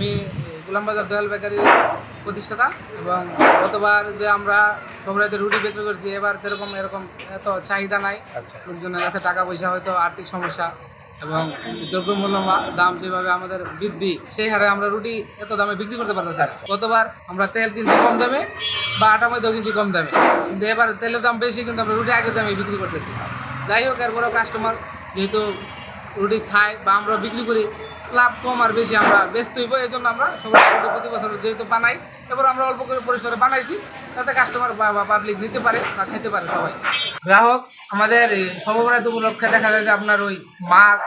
আমি গোলামবাজার দয়াল বেকারি প্রতিষ্ঠাতা এবং গতবার যে আমরা সবরাইতে রুটি বিক্রি করছি এবার সেরকম এরকম এত চাহিদা নাই। আচ্ছা। লোকজনের কাছে টাকা পয়সা হয়তো আর্থিক সমস্যা এবং দ্রব্যমূল্য দাম যেভাবে আমাদের বৃদ্ধি সেই হারে আমরা রুটি এত দামে বিক্রি করতে পারতেছি না। গতবার আমরা তেল কিনছি কম দামে বা আটা ময়দাও কিনছি কম দামে। কিন্তু এবার তেলের দাম বেশি কিন্তু আমরা রুটি আগের দামে বিক্রি করতেছি যাই হোক এরপরেও কাস্টমার যেহেতু রুটি খাই বা আমরা বিক্রি করি, লাভ কম আর বেশি আমরা ব্যস্ত হইব এই জন্য আমরা সবাই প্রতি বছর যেহেতু বানাই, এবার আমরা অল্প করে পরিসরে বানাইছি, তাতে কাস্টমার বা পাবলিক নিতে পারে বা খেতে পারে সবাই। গ্রাহক, আমাদের সর্বরাত উপলক্ষে দেখা যায় যে আপনার ওই মাছ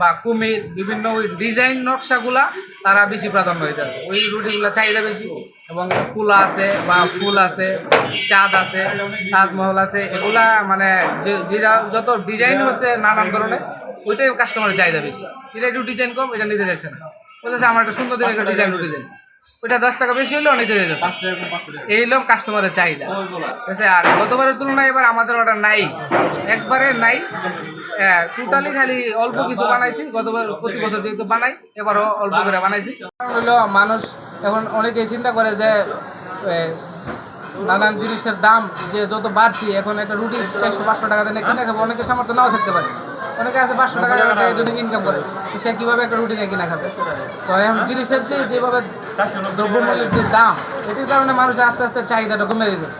বা কুমির বিভিন্ন ওই ডিজাইন নকশাগুলা তারা বেশি প্রাধান্য হয়ে যাচ্ছে ওই রুটিগুলো চাহিদা বেশি। এবং কুলা আছে বা ফুল আছে চাঁদ আছে তাজমহল আছে এগুলা মানে যে যত ডিজাইন হচ্ছে নানান ধরনের ওইটাই কাস্টমারের চাহিদা বেশি। এটা একটু ডিজাইন কম এটা নিতে যাচ্ছে না। বলতেছে আমার একটা সুন্দর দিন একটা ডিজাইন রুটি দেন। ওইটা দশ টাকা বেশি হলেও নিতে যাচ্ছে এই হলো কাস্টমারের চাহিদা। আর গতবারের তুলনায় এবার আমাদের অর্ডার নাই। একবারে নাই। টোটালি খালি অল্প কিছু বানাইছি। গতবার প্রতি বছর যেহেতু বানাই এবারও অল্প করে বানাইছি। হলো মানুষ এখন অনেকেই চিন্তা করে যে নানান জিনিসের দাম যে যত বাড়তি এখন একটা রুটি চারশো পাঁচশো টাকা দিয়ে কিনে খাবে অনেকের সামর্থ্য নাও থাকতে পারে। অনেকে আছে পাঁচশো টাকা যদি ইনকাম করে তো সে কীভাবে একটা রুটি নিয়ে কিনা খাবে? তো এখন জিনিসের যে যেভাবে দ্রব্যমূল্যের যে দাম এটির কারণে মানুষের আস্তে আস্তে চাহিদাটা কমে যেতেছে